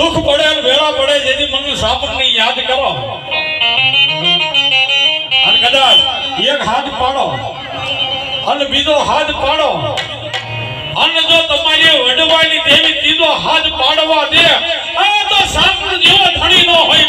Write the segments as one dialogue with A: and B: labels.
A: દુઃખ પડે વેળા પડે જેથી મને સાપટની યાદ કરો. અને કદાચ એક હાથ પાડો અને બીજો હાથ પાડો. અને જો તમારી વડવાની દેવી ત્રીજો હાથ પાડવા દે તો સાપડ જેવો ધણી નો હોય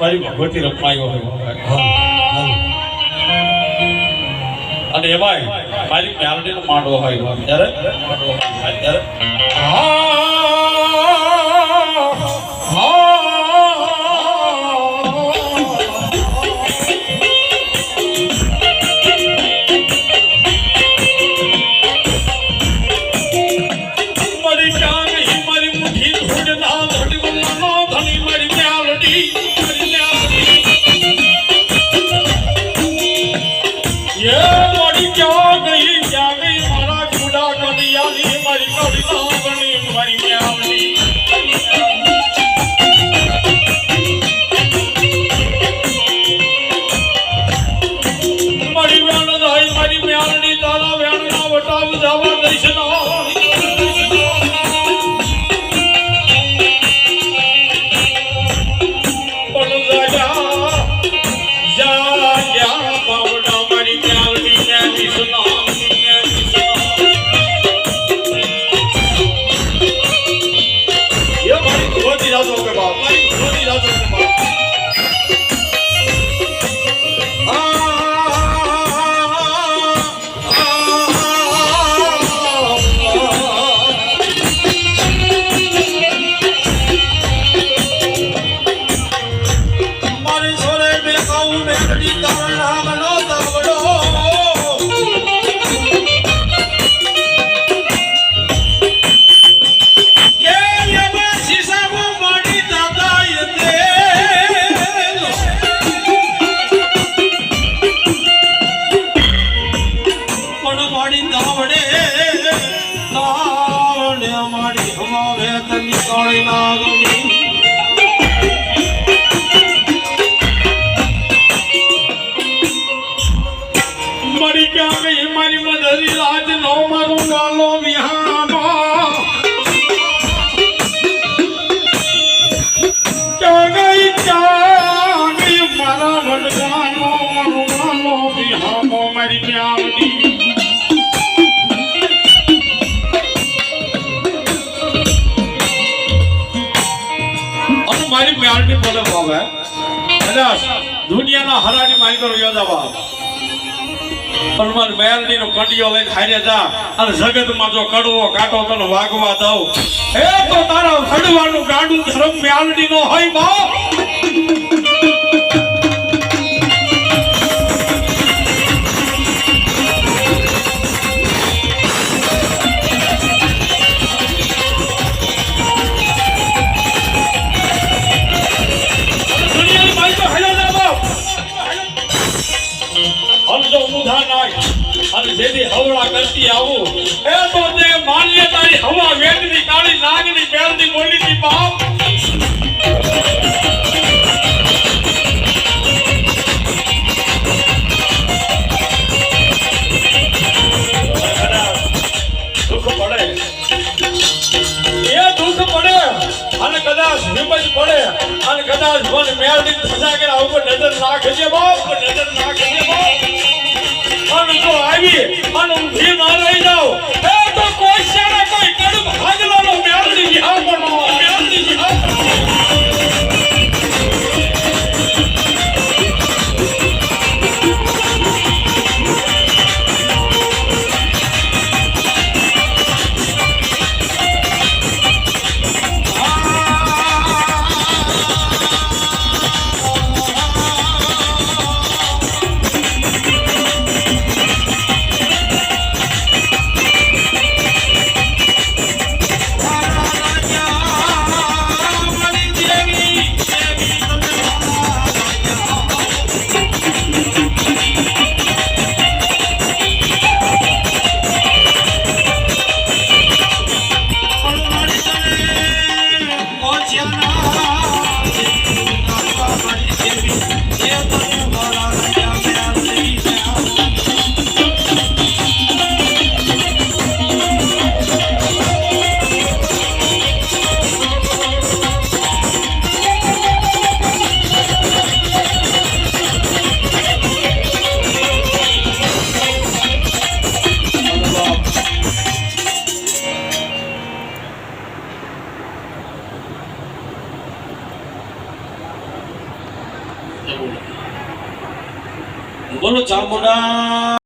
A: મારી ભગવતી રમાયો હોય. અને એમાં મારી મેલડીનો માંડવો હોય. ત્યારે? માંડવો હોય ત્યારે ಮಾಡಿ ದಾವಣೆ ದಾವಣೆ ಮಾಡಿ ಹವಾ ವೇತನಿ ಕಾಳಿನಾಗಲಿ મારી મ્યાવડી કદાચ દુનિયાના હરાની મારી કરો યોજાવા હનુમાન મેલડી નો કંડિયો લઈને હારે જા અને જગતમાં જો કડવો કાંટો તને વાગવા દઉં. એ તો તારા સડવાનું ગાડું ધર્મ મેરડી નો હોય બાપ. હલજો નાખ અને જેથી હવળા કરતી આવું, એ તો તે માન્ય તારી હવા વેદની કાળી નાગની બેલની બોલી બાપ. કદાચ હિંમત પડે અને કદાચ મન મેળવી થતા કે આવું નજર નાખજે બાપ, નજર નાખજે બાપ. અને જો આવી અને ઊંધી ના Yamuna.